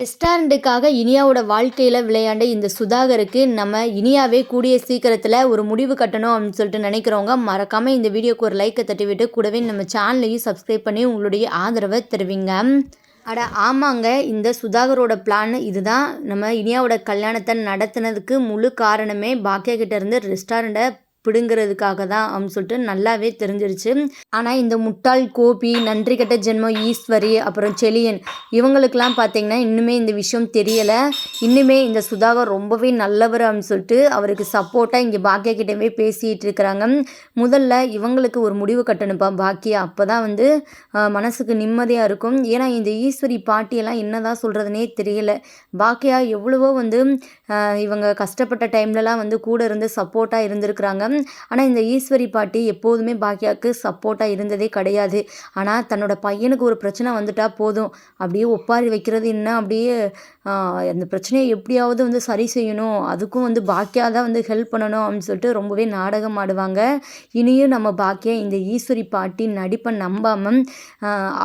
ரெஸ்டாரண்ட்டுக்காக இனியாவோட வாழ்க்கையில் விளையாண்ட இந்த சுதாகருக்கு நம்ம இனியாவே கூடிய சீக்கிரத்தில் ஒரு முடிவு கட்டணும் அப்படின்னு சொல்லிட்டு நினைக்கிறவங்க மறக்காமல் இந்த வீடியோக்கு ஒரு லைக்கை தட்டி விட்டு கூடவே நம்ம சேனலையும் சப்ஸ்கிரைப் பண்ணி உங்களுடைய ஆதரவை தருவீங்க. அட ஆமாங்க இந்த சுதாகரோட பிளான் இதுதான். நம்ம இனியாவோட கல்யாணத்தை நடத்துனதுக்கு முழு காரணமே பாக்கியா கிட்டேருந்து ரெஸ்டாரண்ட்டை பிடுங்கிறதுக்காக தான் அப்படின்னு சொல்லிட்டு நல்லாவே தெரிஞ்சிருச்சு. ஆனால் இந்த முட்டாள் கோபி நன்றி கட்ட ஜென்மம் ஈஸ்வரி அப்புறம் செலியன் இவங்களுக்கெல்லாம் பார்த்தீங்கன்னா இன்னுமே இந்த விஷயம் தெரியலை. இன்னுமே இந்த சுதாகர் ரொம்பவே நல்லவர் அப்படின்னு சொல்லிட்டு அவருக்கு சப்போர்ட்டாக இங்கே பாக்கியா கிட்டவே பேசிகிட்டு இருக்கிறாங்க. முதல்ல இவங்களுக்கு ஒரு முடிவு கட்டணுப்பா பாக்கியா அப்போ தான் வந்து மனசுக்கு நிம்மதியாக இருக்கும். ஏன்னா இந்த ஈஸ்வரி பாட்டியெல்லாம் என்னதான் சொல்கிறதுனே தெரியல. பாக்கியா எவ்வளவோ வந்து இவங்க கஷ்டப்பட்ட டைம்லலாம் வந்து கூட இருந்து சப்போர்ட்டாக இருந்திருக்கிறாங்க. ஆனால் இந்த ஈஸ்வரி பாட்டி எப்போதுமே பாக்யாவுக்கு சப்போர்ட்டாக இருந்ததே கிடையாது. ஆனால் தன்னோட பையனுக்கு ஒரு பிரச்சனை வந்துட்டால் போதும். அப்படியே ஒப்பாரி வைக்கிறது என்ன? அப்படியே அந்த பிரச்சனையை எப்படியாவது வந்து சரி செய்யணும். அதுக்கும் வந்து பாக்கியா தான் வந்து ஹெல்ப் பண்ணணும் அப்படின்னு சொல்லிட்டு ரொம்பவே நாடகம் ஆடுவாங்க. இனியும் நம்ம பாக்கியா இந்த ஈஸ்வரி பாட்டி நடிப்பை நம்பாமல்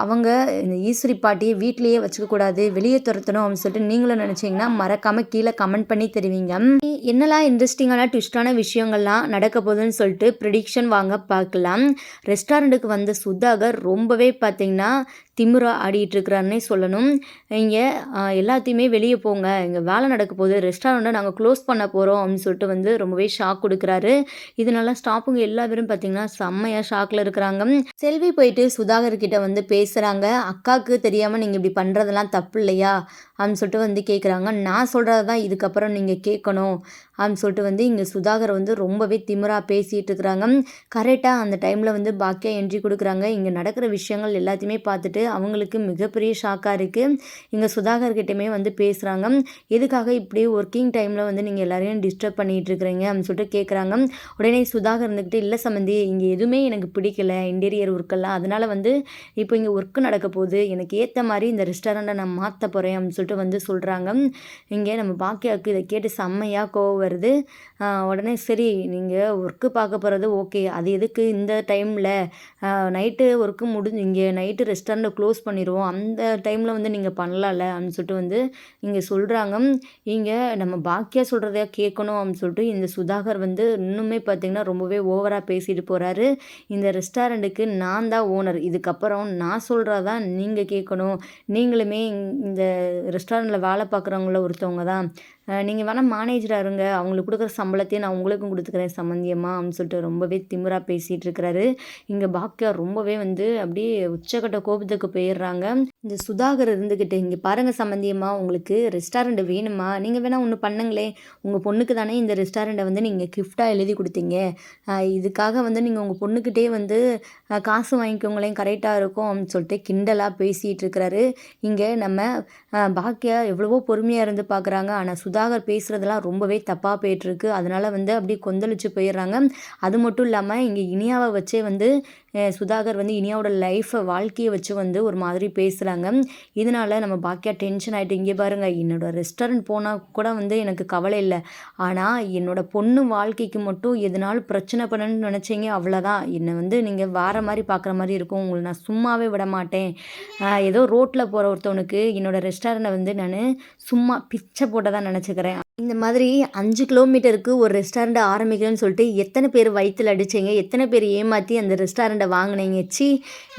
அவங்க இந்த ஈஸ்வரி பாட்டியை வீட்டிலேயே வச்சுக்கக்கூடாது வெளியே துரத்தணும் அப்படின்னு சொல்லிட்டு நீங்களும் நினச்சிங்கன்னா மறக்காமல் கீழே கமெண்ட் பண்ணி தெரிவிங்க. என்னெல்லாம் இன்ட்ரெஸ்டிங்கான ட்விஸ்டான விஷயங்கள்லாம் நடக்க போகுதுன்னு சொல்லிட்டு ப்ரிடிக்ஷன் வாங்க பார்க்கலாம். ரெஸ்டாரண்ட்டுக்கு வந்த சுதாகர் ரொம்பவே பார்த்தீங்கன்னா திமிரா ஆடிட்டு இருக்கிறான்னே சொல்லணும். இங்கே எல்லாத்தையுமே வெளியே போங்க. இங்கே வேலை நடக்க போகுது ரெஸ்டாரண்ட்டை நாங்கள் க்ளோஸ் பண்ண போகிறோம் அப்படின்னு சொல்லிட்டு வந்து ரொம்பவே ஷாக் கொடுக்குறாரு. இதனால ஸ்டாஃபுங்க எல்லா பேரும் பார்த்தீங்கன்னா செம்மையாக ஷாக்கில் இருக்கிறாங்க. செல்வி போயிட்டு சுதாகர் கிட்ட வந்து பேசுகிறாங்க அக்காவுக்கு தெரியாமல் நீங்கள் இப்படி பண்ணுறதெல்லாம் தப்பு இல்லையா? அப்படின்னு சொல்லிட்டு வந்து கேட்குறாங்க நான் சொல்கிறது தான் இதுக்கப்புறம் நீங்கள் கேட்கணும் அப்படின்னு சொல்லிட்டு வந்து இங்கே சுதாகர் வந்து ரொம்பவே திமிரா பேசிகிட்டு இருக்கிறாங்க. கரெக்டாக அந்த டைமில் வந்து பாக்கியா என்ட்ரி கொடுக்குறாங்க. இங்கே நடக்கிற விஷயங்கள் எல்லாத்தையுமே பார்த்துட்டு அவங்களுக்கு மிகப்பெரிய ஷாக்காக இருக்குது இங்கே சுதாகர்கிட்டயுமே வந்து பேசுகிறாங்க எதுக்காக இப்படி ஒர்க்கிங் டைமில் வந்து நீங்கள் எல்லாரையும் டிஸ்டர்ப் பண்ணிகிட்டு இருக்கிறீங்க அப்படின்னு சொல்லிட்டு கேட்குறாங்க உடனே சுதாகர் இருந்துக்கிட்டு இல்லை சம்மந்தி இங்கே எதுவுமே எனக்கு பிடிக்கல. இன்டீரியர் ஒர்க்கெல்லாம் அதனால் வந்து இப்போ இங்கே ஒர்க்கு நடக்க போகுது. எனக்கு ஏற்ற மாதிரி இந்த ரெஸ்டாரண்ட்டை நான் மாற்ற போகிறேன் அப்படின்னு சொல்லிட்டு வந்து சொல்கிறாங்க இங்கே நம்ம பாக்கியாவுக்கு இதை கேட்டு செம்மையாக கோவம் வருது. உடனே சரி நீங்கள் ஒர்க்கு பார்க்க போகிறது ஓகே அது எதுக்கு இந்த டைமில் நைட்டு ஒர்க்கு முடிஞ்சு இங்கே நைட்டு ரெஸ்டாரண்ட்டை க்ளோஸ் பண்ணிடுவோம் அந்த டைமில் வந்து நீங்கள் பண்ணலாம்ல அப்படின்னு சொல்லிட்டு வந்து இங்கே சொல்கிறாங்க இங்கே நம்ம பாக்கியா சொல்கிறதையா கேட்கணும் அப்படின்னு சொல்லிட்டு இந்த சுதாகர் வந்து இன்னுமே பார்த்திங்கன்னா ரொம்பவே ஓவராக பேசிட்டு போகிறாரு இந்த ரெஸ்டாரண்ட்டுக்கு நான் தான் ஓனர் இதுக்கப்புறம் நான் சொல்கிறதான் நீங்கள் கேட்கணும். நீங்களுமே இந்த ரெஸ்டாரண்ட்டில் வேலை பார்க்குறவங்கள ஒருத்தவங்க தான். நீங்கள் வேணால் மேனேஜராக இருங்க. அவங்களுக்கு கொடுக்குற சம்பளத்தையும் நான் உங்களுக்கும் கொடுத்துக்கிறேன் சம்மந்தியமாக அப்படின்னு சொல்லிட்டு ரொம்பவே திமிராக பேசிகிட்டு இருக்கிறாரு. இங்கே பாக்கியா ரொம்பவே வந்து அப்படியே உச்சக்கட்ட கோபத்துக்கு போயிடுறாங்க. இந்த சுதாகர் இருந்துக்கிட்டு இங்கே பாருங்கள் சம்மந்தியம்மா உங்களுக்கு ரெஸ்டாரண்ட் வேணுமா? நீங்கள் வேணால் ஒன்று பண்ணுங்களே உங்கள் பொண்ணுக்கு தானே இந்த ரெஸ்டாரண்ட்டை வந்து நீங்கள் கிஃப்டாக எழுதி கொடுத்தீங்க. இதுக்காக வந்து நீங்கள் உங்கள் பொண்ணுக்கிட்டே வந்து காசு வாங்கிக்கோங்களேன் கரெக்டாக இருக்கும் அப்படின்னு சொல்லிட்டு கிண்டலாக பேசிகிட்டு இருக்கிறாரு. இங்கே நம்ம பாக்கியா எவ்வளவோ பொறுமையாக இருந்து பார்க்குறாங்க ஆனால் சுதாகர் பேசுகிறதெல்லாம் ரொம்பவே தப்பாக போயிட்டுருக்கு அதனால் வந்து அப்படியே கொந்தளிச்சு போயிடுறாங்க. அது மட்டும் இல்லாமல் இங்கே இனியாவை வச்சே வந்து சுதாகர் வந்து இனியாவோட லைஃப்பை வாழ்க்கையை வச்சு வந்து ஒரு மாதிரி பேசுகிறாங்க இதனால நம்ம பாக்கியா டென்ஷன் ஆகிட்டு இங்கே பாருங்கள் என்னோட ரெஸ்டாரண்ட் போனால் கூட வந்து எனக்கு கவலை இல்லை. ஆனால் என்னோடய பொண்ணு வாழ்க்கைக்கு மட்டும் எதனாலும் பிரச்சனை பண்ணணும்னு நினச்சிங்க அவ்வளோதான் என்னை வந்து நீங்கள் வேறு மாதிரி பார்க்குற மாதிரி இருக்கும். உங்களை நான் சும்மாவே விட மாட்டேன். ஏதோ ரோட்டில் போகிற ஒருத்தவனுக்கு என்னோடய ரெஸ்டாரண்ட்டை வந்து நான் சும்மா பிச்சை போட்டதா நினச்சிக்கிறேன். இந்த மாதிரி அஞ்சு கிலோமீட்டருக்கு ஒரு ரெஸ்டாரண்ட்டை ஆரம்பிக்கணும்னு சொல்லிட்டு எத்தனை பேர் வயிற்றில் அடிச்சீங்க? எத்தனை பேர் ஏமாற்றி அந்த ரெஸ்டாரண்ட்டை வாங்கினீங்க? சி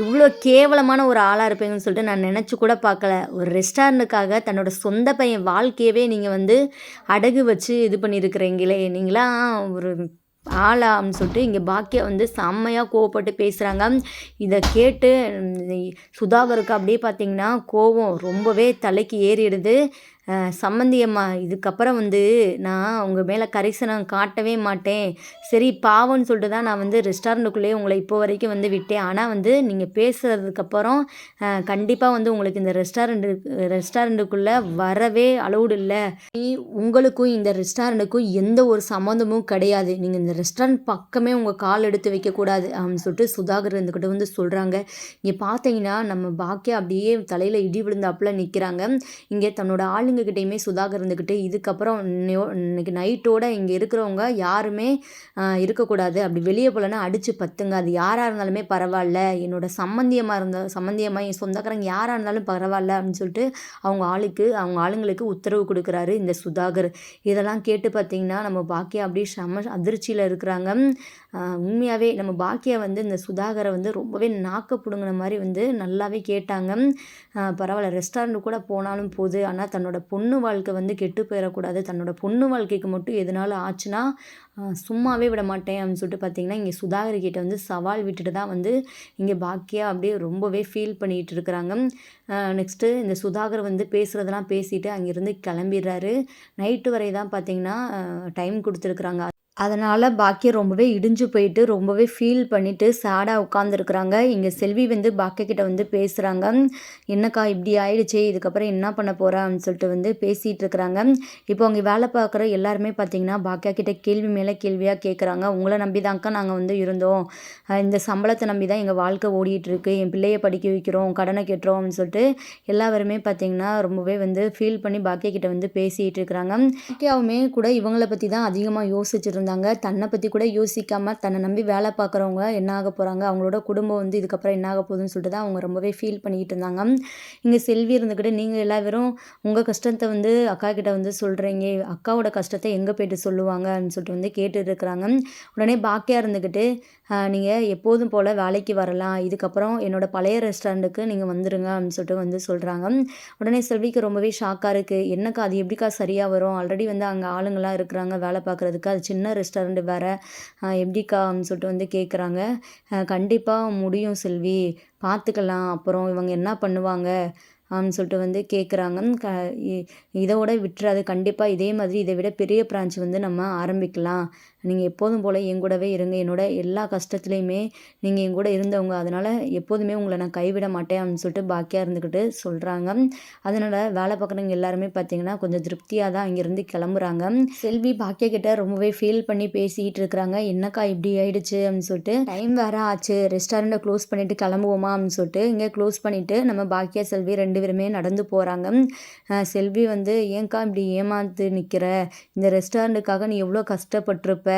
இவ்வளோ கேவலமான ஒரு ஆளாக இருப்பீங்கன்னு சொல்லிட்டு நான் நினச்சி கூட பார்க்கல ஒரு ரெஸ்டாரண்ட்டுக்காக தன்னோட சொந்த பையன் வாழ்க்கையவே நீங்கள் வந்து அடகு வச்சு இது பண்ணியிருக்கிறீங்களே நீங்களாம் ஒரு ஆளா அப்படின்னு சொல்லிட்டு இங்கே பாக்கியா வந்து செம்மையாக கோவப்பட்டு பேசுகிறாங்க இதை கேட்டு சுதாகருக்கு அப்படியே பார்த்தீங்கன்னா கோவம் ரொம்பவே தலைக்கு ஏறிடுது. சம்மந்தியம்மா இதுக்கப்புறம் வந்து நான் உங்கள் மேலே கரிசனம் காட்டவே மாட்டேன். சரி பாவம்னு சொல்லிட்டு தான் நான் வந்து ரெஸ்டாரண்ட்டுக்குள்ளேயே உங்களை இப்போ வரைக்கும் வந்து விட்டேன். ஆனால் வந்து நீங்கள் பேசுகிறதுக்கப்புறம் கண்டிப்பாக வந்து உங்களுக்கு இந்த ரெஸ்டாரண்ட் ரெஸ்டாரண்ட்டுக்குள்ளே வரவே அலௌடு இல்லை. நீ உங்களுக்கும் இந்த ரெஸ்டாரண்ட்டுக்கும் எந்த ஒரு சம்மந்தமும் கிடையாது. நீங்கள் இந்த ரெஸ்டாரண்ட் பக்கமே உங்கள் கால் எடுத்து வைக்கக்கூடாது அப்படின்னு சொல்லிட்டு சுதாகர் இருந்துக்கிட்ட வந்து சொல்கிறாங்க இங்கே பார்த்தீங்கன்னா நம்ம பாக்கியா அப்படியே தலையில் இடி விழுந்தாப்புல நிற்கிறாங்க இங்கே தன்னோட ஆளுங்க ஆளுங்கக்கிட்டேயுமே சுதாகர் இருந்துக்கிட்டு இதுக்கப்புறம் இன்னைக்கு நைட்டோட இங்கே இருக்கிறவங்க யாருமே இருக்கக்கூடாது. அப்படி வெளியே போகலன்னா அடித்து பத்துங்க. அது யாராக இருந்தாலுமே பரவாயில்ல. என்னோட சம்மந்தியமாக இருந்த சம்மந்தியமாக என் சொந்தக்காரங்க யாராக இருந்தாலும் பரவாயில்ல அப்படின்னு சொல்லிட்டு அவங்க ஆளுக்கு அவங்க ஆளுங்களுக்கு உத்தரவு கொடுக்குறாரு இந்த சுதாகர். இதெல்லாம் கேட்டு பார்த்தீங்கன்னா நம்ம பாக்கியா அப்படியே செம அதிர்ச்சியில் இருக்கிறாங்க. உண்மையாகவே நம்ம பாக்கியா வந்து இந்த சுதாகரை வந்து ரொம்பவே நாக்க பிடுங்கின மாதிரி வந்து நல்லாவே கேட்டாங்க. பரவாயில்ல ரெஸ்டாரண்ட் கூட போனாலும் போகுது ஆனால் தன்னோட பொண்ணு வாழ்க்கை வந்து கெட்டு போயிடக்கூடாது. தன்னோட பொண்ணு வாழ்க்கைக்கு மட்டும் எதனால ஆச்சுன்னா சும்மாவே விட மாட்டேன் அப்படின்னு சொல்லிட்டு பார்த்தீங்கன்னா இங்கே சுதாகர் கிட்ட வந்து சவால் விட்டுட்டு தான் வந்து இங்கே பாக்கியா அப்படியே ரொம்பவே ஃபீல் பண்ணிகிட்டு இருக்கிறாங்க. நெக்ஸ்ட்டு இந்த சுதாகர் வந்து பேசுகிறதெல்லாம் பேசிட்டு அங்கேருந்து கிளம்பிடுறாரு. நைட்டு வரை தான் பார்த்தீங்கன்னா டைம் கொடுத்துருக்குறாங்க. அதனால் பாக்கியம் ரொம்பவே இடிஞ்சு போயிட்டு ரொம்பவே ஃபீல் பண்ணிட்டு சேடாக உட்காந்துருக்குறாங்க இங்கே செல்வி வந்து பாக்கிய கிட்ட வந்து பேசுகிறாங்க என்னக்கா இப்படி ஆயிடுச்சு? இதுக்கப்புறம் என்ன பண்ண போகிறான்னு சொல்லிட்டு வந்து பேசிகிட்டு இருக்கிறாங்க. இப்போ அவங்க வேலை பார்க்குற எல்லாருமே பார்த்தீங்கன்னா பாக்கியா கிட்ட கேள்வி மேலே கேள்வியாக கேட்குறாங்க உங்களை நம்பி தான்க்கா நாங்கள் வந்து இருந்தோம். இந்த சம்பளத்தை நம்பி தான் எங்கள் வாழ்க்கை ஓடிட்டு இருக்கு. என் பிள்ளையை படிக்க வைக்கிறோம் கடனை கட்டுறோம் அப்படின்னு சொல்லிட்டு எல்லாருமே பார்த்தீங்கன்னா ரொம்பவே வந்து ஃபீல் பண்ணி பாக்கியா கிட்ட வந்து பேசிகிட்டு இருக்கிறாங்க. பாக்கியாவுமே கூட இவங்களை பற்றி தான் அதிகமாக யோசிச்சுட்டு இருந்தாங்க தன்னை பற்றி கூட யோசிக்காமல் தன்னை நம்பி வேலை பார்க்குறவங்க என்ன ஆக போகிறாங்க அவங்களோட குடும்பம் வந்து இதுக்கப்புறம் என்ன ஆக போகுதுன்னு சொல்லிட்டு தான் அவங்க ரொம்பவே ஃபீல் பண்ணிக்கிட்டு இருந்தாங்க. இங்கே செல்வி இருந்துக்கிட்டு நீங்கள் எல்லாரும் உங்கள் கஷ்டத்தை வந்து அக்கா கிட்ட வந்து சொல்கிறீங்க அக்காவோட கஷ்டத்தை எங்கே போயிட்டு சொல்லுவாங்கன்னு சொல்லிட்டு வந்து கேட்டுட்டு இருக்கிறாங்க. உடனே பாக்கியாக இருந்துக்கிட்டு நீங்கள் எப்போதும் போல் வேலைக்கு வரலாம். இதுக்கப்புறம் என்னோடய பழைய ரெஸ்டாரண்ட்டுக்கு நீங்கள் வந்துடுங்க அப்படின்னு சொல்லிட்டு வந்து சொல்கிறாங்க உடனே செல்விக்கு ரொம்பவே ஷாக்காக இருக்குது என்னக்கா அது எப்படிக்கா சரியாக வரும்? ஆல்ரெடி வந்து அங்கே ஆளுங்களாம் இருக்கிறாங்க வேலை பார்க்குறதுக்கு. அது சின்ன ரெஸ்டாரண்ட் வேறு எப்படிக்கா அப்படின்னு சொல்லிட்டு வந்து கேட்குறாங்க கண்டிப்பாக முடியும் செல்வி. பார்த்துக்கலாம் அப்புறம் இவங்க என்ன பண்ணுவாங்க அப்படின்னு சொல்லிட்டு வந்து கேட்குறாங்க க இ- இதோட விட்டுறாது. கண்டிப்பாக இதே மாதிரி இதை விட பெரிய பிரான்ச் வந்து நம்ம ஆரம்பிக்கலாம். நீங்கள் எப்போதும் போல் என் கூடவே இருங்க. என்னோட எல்லா கஷ்டத்துலேயுமே நீங்கள் என் கூட இருந்தவங்க. அதனால் எப்போதுமே உங்களை நான் கைவிட மாட்டேன் அப்படின்னு சொல்லிட்டு பாக்கியாக இருந்துக்கிட்டு சொல்கிறாங்க அதனால் வேலை பார்க்குறவங்க எல்லாருமே பார்த்தீங்கன்னா கொஞ்சம் திருப்தியாக தான் அங்கேருந்து கிளம்புறாங்க. செல்வி பாக்கிய கிட்ட ரொம்பவே ஃபீல் பண்ணி பேசிக்கிட்டு இருக்கிறாங்க. என்னக்கா இப்படி ஆயிடுச்சு அப்படின்னு சொல்லிட்டு டைம் வேற ஆச்சு. ரெஸ்டாரண்ட்டை க்ளோஸ் பண்ணிட்டு கிளம்புவோமா? அப்படின்னு சொல்லிட்டு இங்கே க்ளோஸ் பண்ணிவிட்டு நம்ம பாக்கியா செல்வி ரெண்டு பேருமே நடந்து போகிறாங்க செல்வி வந்து ஏன்க்கா இப்படி ஏமாந்து நிற்கிற இந்த ரெஸ்டாரண்ட்டுக்காக நீ எவ்வளோ கஷ்டப்பட்டிருப்ப?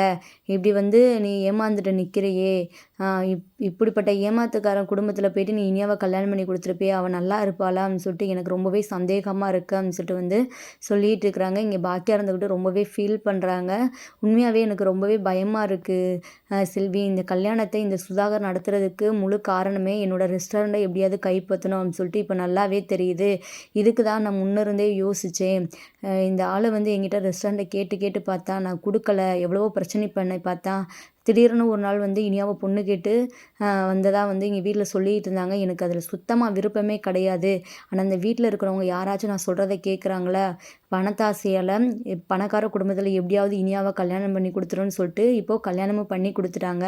இப்படி வந்து நீ ஏமாந்துட்டு நிற்கிறையே இப் இப்படிப்பட்ட ஏமாத்துக்காரன் குடும்பத்தில் போயிட்டு நீ இனியாவை கல்யாணம் பண்ணி கொடுத்துருப்பியே அவள் நல்லா இருப்பாளா அப்படின்னு சொல்லிட்டு எனக்கு ரொம்பவே சந்தேகமாக இருக்கு அப்படின்னு சொல்லிட்டு வந்து சொல்லிட்டு இருக்கிறாங்க. இங்கே பாக்கியா இருந்துக்கிட்டு ரொம்பவே ஃபீல் பண்ணுறாங்க உண்மையாகவே எனக்கு ரொம்பவே பயமாக இருக்குது செல்வி இந்த கல்யாணத்தை இந்த சுதாகர் நடத்துறதுக்கு முழு காரணமே என்னோட ரெஸ்டாரண்ட்டை எப்படியாவது கைப்பற்றணும் அப்படின்னு சொல்லிட்டு இப்போ நல்லாவே தெரியுது. இதுக்கு தான் நான் முன்னிருந்தே யோசித்தேன் இந்த ஆளை வந்து என்கிட்ட ரெஸ்டாரண்ட்டை கேட்டு கேட்டு பார்த்தா நான் கொடுக்கல. எவ்வளவோ பிரச்சனை பண்ண பார்த்தா திடீர்னு ஒரு நாள் வந்து இனியாவை பொண்ணு கேட்டு வந்ததாக வந்து எங்கள் வீட்டில் சொல்லிட்டு இருந்தாங்க. எனக்கு அதில் சுத்தமாக விருப்பமே கிடையாது. ஆனால் அந்த வீட்டில் இருக்கிறவங்க யாராச்சும் நான் சொல்கிறத கேட்குறாங்களா பணத்தாசையால் பணக்கார குடும்பத்தில் எப்படியாவது இனியாவை கல்யாணம் பண்ணி கொடுத்துருன்னு சொல்லிட்டு இப்போது கல்யாணமும் பண்ணி கொடுத்துட்டாங்க.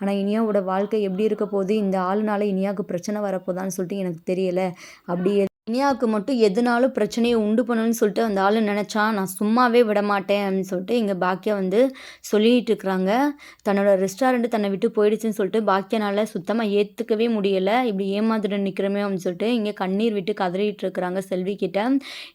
ஆனால் இனியாவோட வாழ்க்கை எப்படி இருக்க போகுது? இந்த ஆளுனால இனியாவுக்கு பிரச்சனை வரப்போதான்னு சொல்லிட்டு எனக்கு தெரியலை. அப்படி இனியாவுக்கு மட்டும் எதுனாலும் பிரச்சனையை உண்டு பண்ணணும்னு சொல்லிட்டு அந்த ஆள் நினச்சா நான் சும்மாவே விட மாட்டேன் அப்படின்னு சொல்லிட்டு இங்கே பாக்கியா வந்து சொல்லிட்டு இருக்கிறாங்க. தன்னோட ரெஸ்டாரண்ட் தன்னை விட்டு போயிடுச்சுன்னு சொல்லிட்டு பாக்கியனால சுத்தமாக ஏற்றுக்கவே முடியலை. இப்படி ஏமாந்துட்டு நிற்கிறோமே அப்படின்னு சொல்லிட்டு இங்கே கண்ணீர் விட்டு கதறிட்டு இருக்கிறாங்க செல்வி கிட்ட.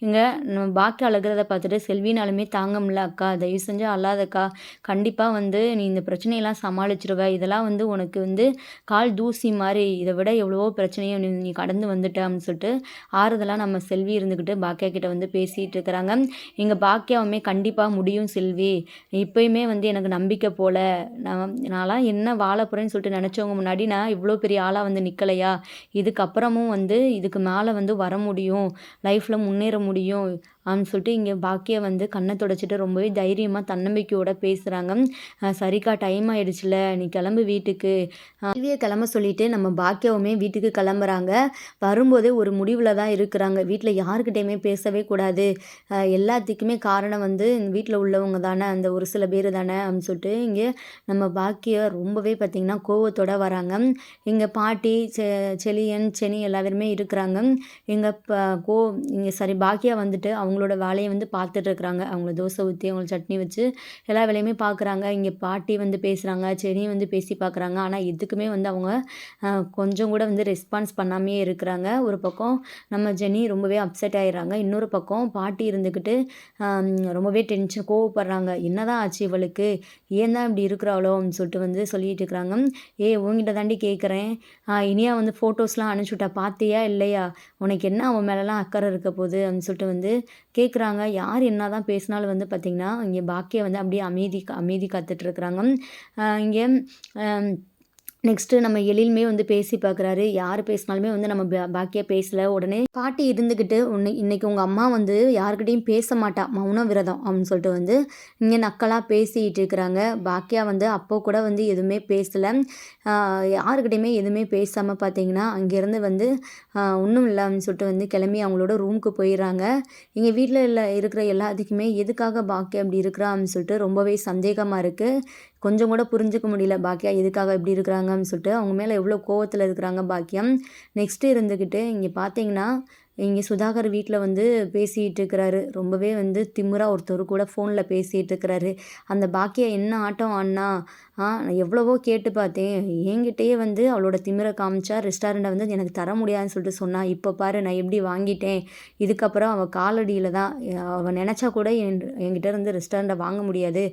இங்கே நம்ம பாக்கிய அழுகிறத பார்த்துட்டு செல்வினாலுமே தாங்க முடியல அக்கா தயவு செஞ்சு அல்லாதக்கா கண்டிப்பாக வந்து நீ இந்த பிரச்சனையெல்லாம் சமாளிச்சிருவ. இதெல்லாம் வந்து உனக்கு வந்து கால் தூசி மாதிரி. இதை விட எவ்வளவோ பிரச்சனையை நீ நீ கடந்து வந்துட்ட அப்படின்னு சொல்லிட்டு ஆறுதலாக நம்ம செல்வி இருந்துக்கிட்டு பாக்கியா கிட்ட வந்து பேசிகிட்டு இருக்கிறாங்க. எங்கள் பாக்கியாவுமே கண்டிப்பாக முடியும் செல்வி. இப்போயுமே வந்து எனக்கு நம்பிக்கை போல. நான் நான்லாம் என்ன வாழ போகிறேன்னு சொல்லிட்டு நினச்சவங்க முன்னாடி நான் இவ்வளோ பெரிய ஆளாக வந்து நிற்கலையா இதுக்கப்புறமும் வந்து இதுக்கு மேலே வந்து வர முடியும். லைஃப்பில் முன்னேற முடியும். அப்படின்னு சொல்லிட்டு இங்கே பாக்கியா வந்து கண்ணை தொடச்சிட்டு ரொம்பவே தைரியமாக தன்னம்பிக்கையோட பேசுகிறாங்க சரிக்கா டைம் ஆயிடுச்சுல நீ கிளம்பு வீட்டுக்கு. செல்வியை கிளம்ப சொல்லிட்டு நம்ம பாக்கியாவுமே வீட்டுக்கு கிளம்புறாங்க. வரும்போதே ஒரு முடிவில் தான் இருக்கிறாங்க. வீட்டில் யாருக்கிட்டையுமே பேசவே கூடாது. எல்லாத்துக்குமே காரணம் வந்து வீட்டில் உள்ளவங்க தானே அந்த ஒரு சில பேர் தானே அப்படின்னு சொல்லிட்டு இங்கே நம்ம பாக்கிய ரொம்பவே பார்த்திங்கன்னா கோவத்தோட வராங்க. இங்கே பாட்டி செ செலியன் செனி எல்லாருமே இருக்கிறாங்க. எங்கள் ப கோ இங்கே சரி பாக்கியா வந்துட்டு அவங்க அவங்களோட வேலையை வந்து பார்த்துட்டு இருக்கிறாங்க. அவங்கள தோசை ஊற்றி அவங்கள சட்னி வச்சு எல்லா வேலையுமே பார்க்குறாங்க. இங்கே பாட்டி வந்து பேசுகிறாங்க செடியும் வந்து பேசி பார்க்குறாங்க. ஆனால் எதுக்குமே வந்து அவங்க கொஞ்சம் கூட வந்து ரெஸ்பான்ஸ் பண்ணாமையே இருக்கிறாங்க. ஒரு பக்கம் நம்ம ஜெனி ரொம்பவே அப்செட் ஆகிடுறாங்க இன்னொரு பக்கம் பாட்டி இருந்துக்கிட்டு ரொம்பவே டென்ஷன் கோவப்படுறாங்க. என்னதான் ஆச்சு இவளுக்கு? ஏன் தான் இப்படி இருக்கிறாளோ? அப்படின்னு சொல்லிட்டு வந்து சொல்லிட்டு இருக்கிறாங்க. ஏ உங்ககிட்ட தாண்டி கேட்குறேன். இனியா வந்து ஃபோட்டோஸ்லாம் அனுப்பிச்சுட்டா பார்த்தியா இல்லையா? உனக்கு என்ன அவன் மேலெலாம் அக்கறை இருக்க போகுது? அப்படின்னு சொல்லிட்டு வந்து கேட்குறாங்க யார் என்ன தான் பேசினாலும் வந்து பார்த்திங்கன்னா இங்கே பாக்கியை வந்து அப்படியே அமைதி அமைதி காத்துட்ருக்குறாங்க இங்கே நெக்ஸ்ட்டு நம்ம எழிலுமே வந்து பேசி பார்க்குறாரு யார் பேசினாலுமே வந்து நம்ம பாக்கியாக பேசலை. உடனே பாட்டி இருந்துக்கிட்டு உன்னை இன்றைக்கி உங்கள் அம்மா வந்து யாருக்கிட்டையும் பேச மாட்டா. மௌன விரதம். அப்படின்னு சொல்லிட்டு வந்து இங்கே நக்கலாக பேசிகிட்டு இருக்கிறாங்க. பாக்கியா வந்து அப்போ கூட வந்து எதுவுமே பேசலை. யாருக்கிட்டையுமே எதுவுமே பேசாமல் பார்த்தீங்கன்னா அங்கேருந்து வந்து ஒன்றும் இல்லை. அப்படின்னு சொல்லிட்டு வந்து கிளம்பி அவங்களோட ரூமுக்கு போயிடுறாங்க. எங்கள் வீட்டில் இல்லை இருக்கிற எல்லாத்துக்குமே எதுக்காக பாக்கியா அப்படி இருக்கிறா? அப்படின்னு சொல்லிட்டு ரொம்பவே சந்தேகமாக இருக்குது கொஞ்சம் கூட புரிஞ்சுக்க முடியல பாக்கியா எதுக்காக இப்படி இருக்கிறாங்கன்னு சொல்லிட்டு. அவங்க மேலே எவ்வளோ கோவத்தில் இருக்கிறாங்க பாக்கியம் நெக்ஸ்ட்டு இருந்துக்கிட்டு இங்கே பார்த்தீங்கன்னா இங்கே சுதாகர் வீட்டில் வந்து பேசிகிட்டு இருக்கிறாரு ரொம்பவே வந்து திமுறாக ஒருத்தர் கூட ஃபோனில் பேசிகிட்டு இருக்கிறாரு அந்த பாக்கியா என்ன ஆட்டம் ஆடினா ஆ நான் எவ்வளவோ கேட்டு பார்த்தேன். என்கிட்டயே வந்து அவளோட திமிரை காமிச்சா ரெஸ்டாரண்ட்டை வந்து எனக்கு தர முடியாதுன்னு சொல்லிட்டு சொன்னா இப்போ பாரு நான் எப்படி வாங்கிட்டேன்? இதுக்கப்புறம் அவள் காலடியில் தான் அவள் நினச்சா கூட என் என்கிட்ட இருந்து ரெஸ்டாரண்ட்டை வாங்க முடியாது.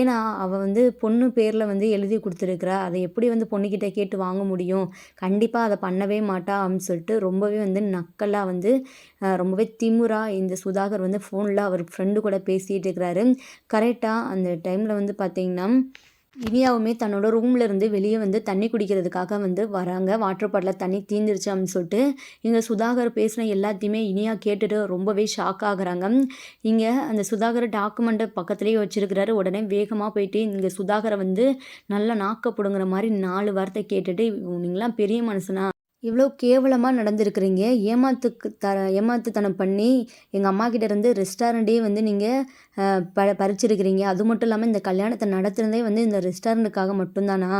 ஏன்னா அவள் வந்து பொண்ணு பேரில் வந்து எழுதி கொடுத்துருக்குறா. அதை எப்படி வந்து பொண்ணுக்கிட்ட கேட்டு வாங்க முடியும்? கண்டிப்பாக அதை பண்ணவே மாட்டா அப்படின்னு சொல்லிட்டு ரொம்பவே வந்து நக்கலாக வந்து ரொம்பவே திமுறாக இந்த சுதாகர் வந்து ஃபோனில் அவர் ஃப்ரெண்டு கூட பேசிகிட்டு இருக்கிறாரு. கரெக்டாக அந்த டைமில் வந்து பார்த்திங்கன்னா இனியாவுமே தன்னோட ரூம்ல இருந்து வெளியே வந்து தண்ணி குடிக்கிறதுக்காக வந்து வராங்க. வாட்டர் பாட்டில் தண்ணி தீந்துருச்சு அப்படின்னு சொல்லிட்டு இங்கே சுதாகர் பேசின எல்லாத்தையுமே இனியா கேட்டுட்டு ரொம்பவே ஷாக் ஆகுறாங்க. இங்கே அந்த சுதாகர் டாக்குமெண்ட்டை பக்கத்துலேயே வச்சிருக்கிறாரு. உடனே வேகமாக போயிட்டு இங்கே சுதாகரை வந்து நல்லா நாக்கப்படுங்கிற மாதிரி நாலு வார்த்தை கேட்டுட்டு நீங்களாம் பெரிய மனுஷனா? இவ்வளோ கேவலமாக நடந்திருக்கிறீங்க. ஏமாத்துக்கு த ஏமாத்துத்தனம் பண்ணி எங்கள் அம்மா இருந்து ரெஸ்டாரண்ட்டே வந்து நீங்கள் ப பறிச்சிருக்கிறீங்க. அது மட்டும் இல்லாமல் இந்த கல்யாணத்தை நடத்துனதே வந்து இந்த ரெஸ்டாரண்ட்டுக்காக மட்டும்தானா?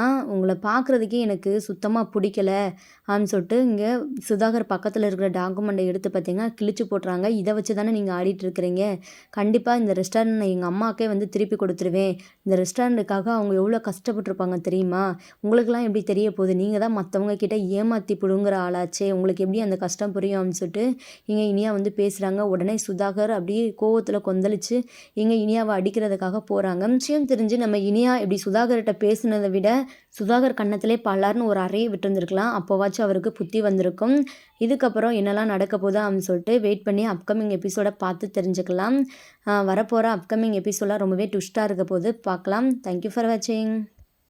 ஆ உங்களை பார்க்குறதுக்கே எனக்கு சுத்தமாக பிடிக்கல. அப்படின்னு சொல்லிட்டு இங்கே சுதாகர் பக்கத்தில் இருக்கிற டாக்குமெண்ட்டை எடுத்து பார்த்தீங்கன்னா கிழிச்சு போட்டுறாங்க. இதை வச்சு தானே நீங்கள் ஆடிட்டுருக்கிறீங்க கண்டிப்பாக இந்த ரெஸ்டாரண்ட் எங்கள் அம்மாக்கே வந்து திருப்பி கொடுத்துருவேன். இந்த ரெஸ்டாரண்ட்டுக்காக அவங்க எவ்வளோ கஷ்டப்பட்டுருப்பாங்க தெரியுமா? உங்களுக்கெல்லாம் எப்படி தெரிய போகுது? நீங்கள் தான் மற்றவங்க கிட்டே ஏமாற்றி பிடுங்குற ஆளாச்சே. உங்களுக்கு எப்படி அந்த கஷ்டம் புரியும் அப்படின்னு சொல்லிட்டு இங்கே இனியா வந்து பேசுகிறாங்க உடனே சுதாகர் அப்படியே கோவத்தில் கொந்தளிச்சு இங்கே இனியாவை அடிக்கிறதுக்காக போகிறாங்க விஷயம் தெரிஞ்சு நம்ம இனியா இப்படி சுதாகர்கிட்ட பேசுனதை விட சுதாகர் கன்னத்திலே பல்லார்னு ஒரு அறையை விட்டுருந்துருக்கலாம். அப்போவாச்சும் அவருக்கு புத்தி வந்திருக்கும். இதுக்கப்புறம் என்னெல்லாம் நடக்க போதா அப்படின்னு சொல்லிட்டு வெயிட் பண்ணி அப்கமிங் எபிசோடை பார்த்து தெரிஞ்சுக்கலாம். வரப்போகிற அப்கமிங் எபிசோடெலாம் ரொம்பவே ட்விஸ்ட்டாக இருக்க போது பார்க்கலாம். தேங்க்யூ ஃபார் வாட்சிங்